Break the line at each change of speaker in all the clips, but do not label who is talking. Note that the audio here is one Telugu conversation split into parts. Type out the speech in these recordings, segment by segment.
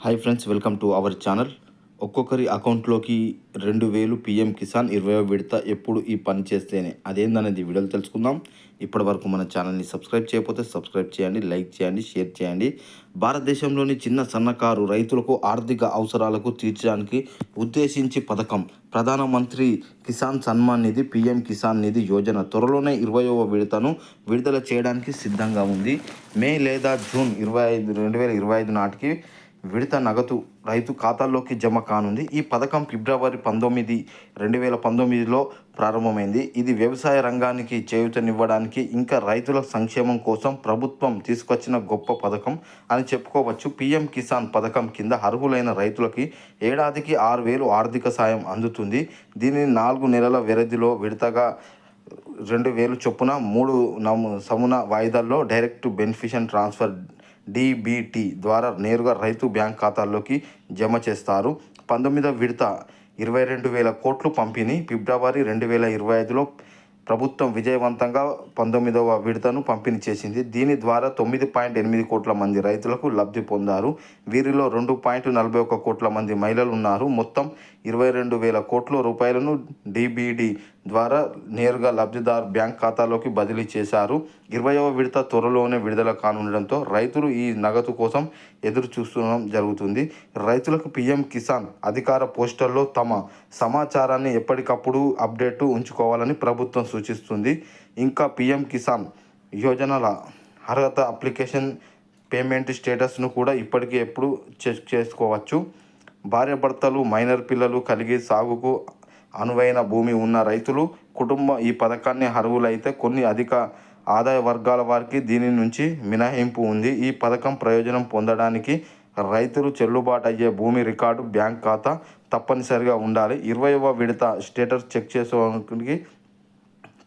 Hi friends welcome to our channel ఒక్కొక్కరి అకౌంట్లోకి రెండు వేలు పిఎం కిసాన్ ఇరవై విడత ఎప్పుడు ఈ పని చేస్తేనే. అదేందనేది వీడియోలు తెలుసుకుందాం. ఇప్పటి వరకు మన ఛానల్ని సబ్స్క్రైబ్ చేయకపోతే సబ్స్క్రైబ్ చేయండి లైక్ చేయండి షేర్ చేయండి. భారతదేశంలోని చిన్న సన్నకారు రైతులకు ఆర్థిక అవసరాలకు తీర్చడానికి ఉద్దేశించి పథకం. ప్రధానమంత్రి కిసాన్ సన్మాన్ నిధి పిఎం కిసాన్ నిధి యోజన త్వరలోనే ఇరవయవ విడతను విడుదల చేయడానికి సిద్ధంగా ఉంది. మే లేదా జూన్ ఇరవై ఐదు రెండు వేల ఇరవై ఐదు నాటికి విడత నగదు రైతు ఖాతాల్లోకి జమ కానుంది. ఈ పథకం ఫిబ్రవరి పంతొమ్మిది రెండు వేల పంతొమ్మిదిలో ప్రారంభమైంది. ఇది వ్యవసాయ రంగానికి చేయూతనివ్వడానికి ఇంకా రైతుల సంక్షేమం కోసం ప్రభుత్వం తీసుకొచ్చిన గొప్ప పథకం అని చెప్పుకోవచ్చు. పీఎం కిసాన్ పథకం కింద అర్హులైన రైతులకి ఏడాదికి ఆరు వేలు ఆర్థిక సాయం అందుతుంది. దీనిని నాలుగు నెలల వ్యవధిలో విడతగా రెండు వేలు చొప్పున మూడు నము సమున వాయిదాల్లో డైరెక్ట్ బెనిఫిషన్ ట్రాన్స్ఫర్ డిబిటి ద్వారా నేరుగా రైతు బ్యాంక్ ఖాతాల్లోకి జమ చేస్తారు. పంతొమ్మిదవ విడత ఇరవై రెండు వేల కోట్లు పంపిణీ ఫిబ్రవరి రెండు వేల ఇరవై ఐదులో ప్రభుత్వం విజయవంతంగా పంతొమ్మిదవ విడతను పంపిణీ చేసింది. దీని ద్వారా తొమ్మిది పాయింట్ ఎనిమిది కోట్ల మంది రైతులకు లబ్ధి పొందారు. వీరిలో రెండు పాయింట్ నలభై ఒక్క కోట్ల మంది మహిళలు ఉన్నారు. మొత్తం ఇరవై రెండు వేల కోట్ల రూపాయలను డిబిడి ద్వారా నేరుగా లబ్ధిదారు బ్యాంక్ ఖాతాలోకి బదిలీ చేశారు. ఇరవయవ విడత త్వరలోనే విడుదల కానుండడంతో రైతులు ఈ నగదు కోసం ఎదురు చూస్తడం జరుగుతుంది. రైతులకు పిఎం కిసాన్ అధికార పోస్టర్లో తమ సమాచారాన్ని ఎప్పటికప్పుడు అప్డేట్ ఉంచుకోవాలని ప్రభుత్వం సూచిస్తుంది. ఇంకా పిఎం కిసాన్ యోజనల అర్హత అప్లికేషన్ పేమెంట్ స్టేటస్ను కూడా ఇప్పటికీ ఎప్పుడు చెక్ చేసుకోవచ్చు. భార్యాభర్తలు మైనర్ పిల్లలు కలిగి సాగుకు అనువైన భూమి ఉన్న రైతులు కుటుంబం ఈ పథకాన్ని అర్హులైతే కొన్ని అధిక ఆదాయ వర్గాల వారికి దీని నుంచి మినహాయింపు ఉంది. ఈ పథకం ప్రయోజనం పొందడానికి రైతులు చెల్లుబాటు అయ్యే భూమి రికార్డు బ్యాంక్ ఖాతా తప్పనిసరిగా ఉండాలి. ఇరవైవ విడత స్టేటస్ చెక్ చేసుకోవడానికి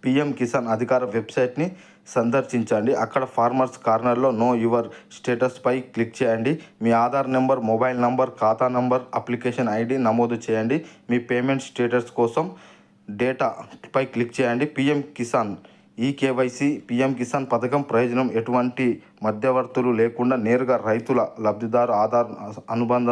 పిఎం కిసాన్ అధికార వెబ్సైట్ని సందర్శించండి. అక్కడ ఫార్మర్స్ కార్నర్లో నో యువర్ స్టేటస్పై క్లిక్ చేయండి. మీ ఆధార్ నెంబర్ మొబైల్ నంబర్ ఖాతా నంబర్ అప్లికేషన్ ఐడి నమోదు చేయండి. మీ పేమెంట్ స్టేటస్ కోసం డేటాపై క్లిక్ చేయండి. పిఎం కిసాన్ ఈ కేవైసీ పిఎం కిసాన్ పథకం ప్రయోజనం ఎటువంటి మధ్యవర్తులు లేకుండా నేరుగా రైతుల లబ్ధిదారు ఆధార్ అనుబంధ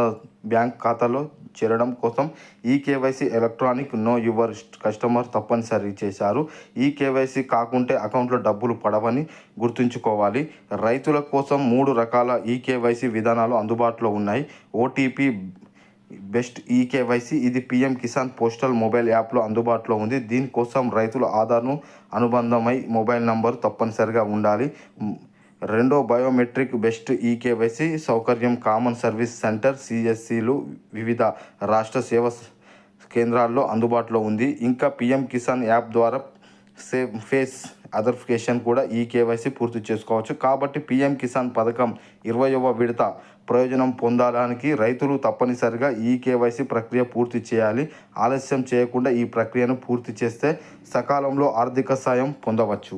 బ్యాంక్ ఖాతాలో చేరడం కోసం e KYC electronic know your customer తప్పనిసరి చేశారు. ఈ కేవైసీ కాకుంటే అకౌంట్లో డబ్బులు పడవని గుర్తుంచుకోవాలి. రైతుల కోసం మూడు రకాల ఈ కేవైసీ విధానాలు అందుబాటులో ఉన్నాయి. ఓటీపీ బెస్ట్ ఈ కేవైసీ ఇది పిఎం కిసాన్ పోస్టల్ మొబైల్ యాప్లో అందుబాటులో ఉంది. దీనికోసం రైతుల ఆధార్ను అనుబంధమై మొబైల్ నంబరు తప్పనిసరిగా ఉండాలి. రెండో బయోమెట్రిక్ బెస్ట్ ఈ సౌకర్యం కామన్ సర్వీస్ సెంటర్ సిఎస్సిలు వివిధ రాష్ట్ర సేవ కేంద్రాల్లో అందుబాటులో ఉంది. ఇంకా పిఎం కిసాన్ యాప్ ద్వారా సేవ్ ఫేస్ అథర్ఫికేషన్ కూడా ఈ కేవైసీ పూర్తి చేసుకోవచ్చు. కాబట్టి పిఎం కిసాన్ పథకం ఇరవయవ విడత ప్రయోజనం పొందడానికి రైతులు తప్పనిసరిగా ఈ కేవైసీ ప్రక్రియ పూర్తి చేయాలి. ఆలస్యం చేయకుండా ఈ ప్రక్రియను పూర్తి చేస్తే సకాలంలో ఆర్థిక సాయం పొందవచ్చు.